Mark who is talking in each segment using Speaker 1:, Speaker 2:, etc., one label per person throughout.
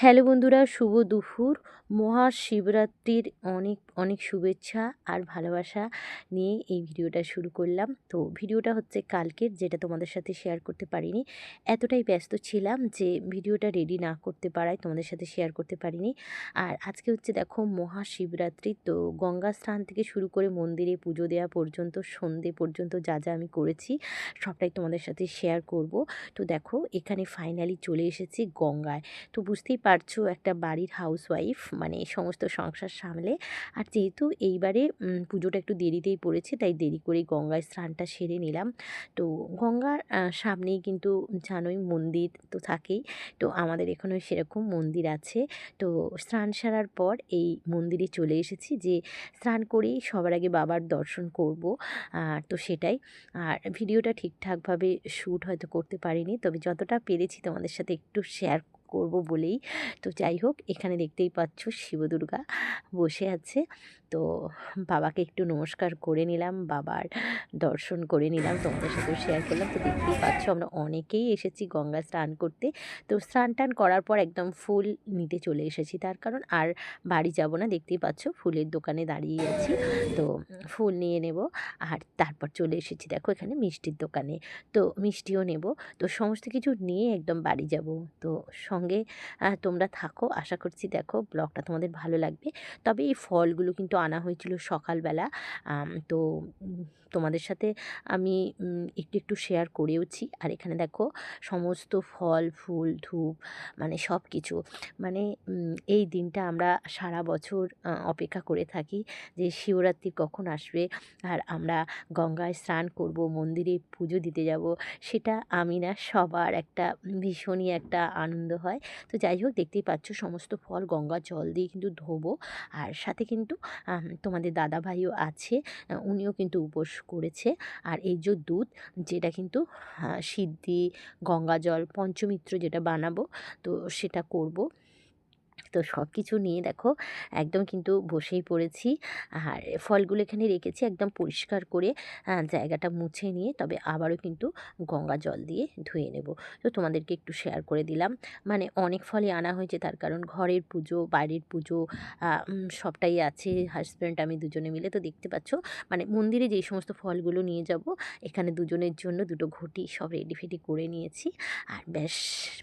Speaker 1: Hello বন্ধুরা, শুভ দুপুর। মহাশিবরাত্রির অনেক অনেক শুভেচ্ছা আর ভালোবাসা নিয়ে এই ভিডিওটা শুরু করলাম। তো ভিডিওটা হচ্ছে কালকের, যেটা তোমাদের সাথে শেয়ার করতে পারিনি। এতটাই ব্যস্ত ছিলাম যে ভিডিওটা রেডি না করতে পারায় তোমাদের সাথে শেয়ার করতে পারিনি। আর আজকে হচ্ছে দেখো মহাশিবরাত্রি, তো গঙ্গা স্নান থেকে শুরু করে মন্দিরে পুজো দেওয়া পর্যন্ত, সন্ধে পর্যন্ত যা যা আমি করেছি, সবটাই তোমাদের সাথে শেয়ার করব। তো দেখো এখানে ফাইনালি চলে এসেছি গঙ্গায়। তো বুঝতেই পারছ একটা বাড়ির হাউসওয়াইফ মানে সমস্ত সংসার সামলে। আর যেহেতু এইবারে পুজোটা একটু দেরিতেই পড়েছে, তাই দেরি করে গঙ্গায় স্নানটা সেরে নিলাম। তো গঙ্গার সামনেই কিন্তু জানোই মন্দির তো থাকেই। তো আমাদের এখানেও সেরকম মন্দির আছে। তো স্নান সারার পর এই মন্দিরে চলে এসেছি যে স্নান করেই সবার আগে বাবার দর্শন করব। আর তো সেটাই। আর ভিডিওটা ঠিকঠাকভাবে শ্যুট হয়তো করতে পারিনি, তবে যতটা পেরেছি তোমাদের সাথে একটু শেয়ার করব বলেই। তো যাই হোক এখানে দেখতেই পাচ্ছ শিবদুর্গা বসে আছে। তো বাবাকে একটু নমস্কার করে নিলাম, বাবার দর্শন করে নিলাম, তোমাদের সাথেও শেয়ার করলাম। তো দেখতেই পাচ্ছ আমরা অনেকেই এসেছি গঙ্গা স্নান করতে। তো স্নান টান করার পর একদম ফুল নিতে চলে এসেছি তার কারণ আর বাড়ি যাব না, দেখতেই পাচ্ছ ফুলের দোকানে দাঁড়িয়ে আছি। তো ফুল নিয়ে নেব আর তারপর চলে এসেছি দেখো এখানে মিষ্টির দোকানে। তো মিষ্টিও নেব। তো সমস্ত কিছু নিয়ে একদম বাড়ি যাব। তো সঙ্গে তোমরা থাকো, আশা করছি দেখো ব্লগটা তোমাদের ভালো লাগবে। তবে এই ফলগুলো কিন্তু আনা হয়েছিল সকালবেলা। তো তোমাদের সাথে আমি একটু একটু শেয়ার করেওছি। আর এখানে দেখো, সমস্ত ফল, ফুল, ধূপ মানে সব কিছু মানে এই দিনটা আমরা সারা বছর অপেক্ষা করে থাকি যে শিবরাত্রি কখন আসবে। আর আমরা গঙ্গায় স্নান করব, মন্দিরে পুজো দিতে যাব, সেটা আমি না, সবার একটা ভীষণই একটা আনন্দ হয়। তো যাই হোক, দেখতেই পাচ্ছ, সমস্ত ফল গঙ্গা জল দিয়ে কিন্তু ধোবো। আর সাথে কিন্তু তোমাদের দাদা ভাইও আছে উনিও কিন্তু উপোস করেছে। আর এই যে দুধ, যেটা কিন্তু সিদ্ধি, গঙ্গাজল, পঞ্চমিত্র যেটা বানাবো, তো সেটা করব। তো সব কিছু নিয়ে দেখো একদম কিন্তু বসেই পড়েছি। আর ফলগুলো এখানে রেখেছি একদম পরিষ্কার করে জায়গাটা মুছে নিয়ে, তবে আবারও কিন্তু গঙ্গা জল দিয়ে ধুয়ে নেব। তো তোমাদেরকে একটু শেয়ার করে দিলাম। মানে অনেক ফলই আনা হয়েছে, তার কারণ ঘরের পুজো, বাইরের পুজো সবটাই আছে। হাজব্যান্ড আমি দুজনে মিলে তো দেখতে পাচ্ছ মানে মন্দিরে যেই সমস্ত ফলগুলো নিয়ে যাব, এখানে দুজনের জন্য দুটো ঘটি সব রেডি ফেডি করে নিয়েছি। আর ব্যাস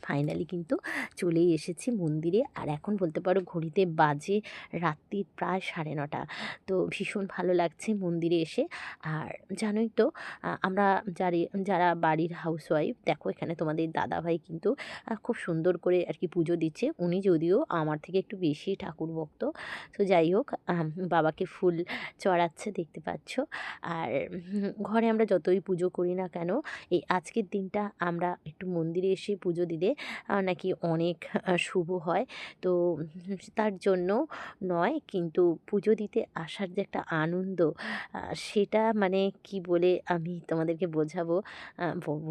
Speaker 1: ফাইনালি কিন্তু চলেই এসেছি মন্দিরে। আর এখন বলতে পারো ঘড়িতে বাজে রাত্রির প্রায় সাড়ে নটা। তো ভীষণ ভালো লাগছে মন্দিরে এসে। আর জানোই তো আমরা যারি, যারা বাড়ির হাউসওয়াইফ দেখো এখানে তোমাদের দাদাভাই কিন্তু খুব সুন্দর করে আর কি পুজো দিচ্ছে। উনি যদিও আমার থেকে একটু বেশি ঠাকুর ভক্ত। তো যাই হোক বাবাকে ফুল চড়াচ্ছে, দেখতে পাচ্ছ। আর ঘরে আমরা যতই পুজো করি না কেন, এই আজকের দিনটা আমরা একটু মন্দিরে এসে পুজো দিলে নাকি অনেক শুভ হয়। তো তার জন্য নয় কিন্তু পুজো দিতে আসার যে একটা আনন্দ সেটা মানে কি বলে আমি তোমাদেরকে বোঝাবো?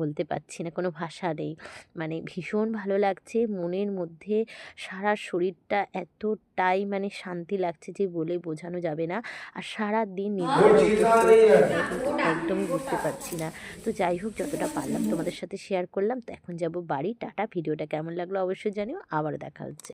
Speaker 1: বলতে পারছি না কোনো ভাষা নেই। মানে ভীষণ ভালো লাগছে মনের মধ্যে সারা শরীরটা এতটাই মানে শান্তি লাগছে যে বলে বোঝানো যাবে না আর সারা দিন একদমই বুঝতে পারছি না। তো যাই হোক যতটা পারলাম তোমাদের সাথে শেয়ার করলাম তো এখন যাব বাড়ি। টাটা ভিডিওটা কেমন লাগল অবশ্যই জানিও আবার দেখা হচ্ছে।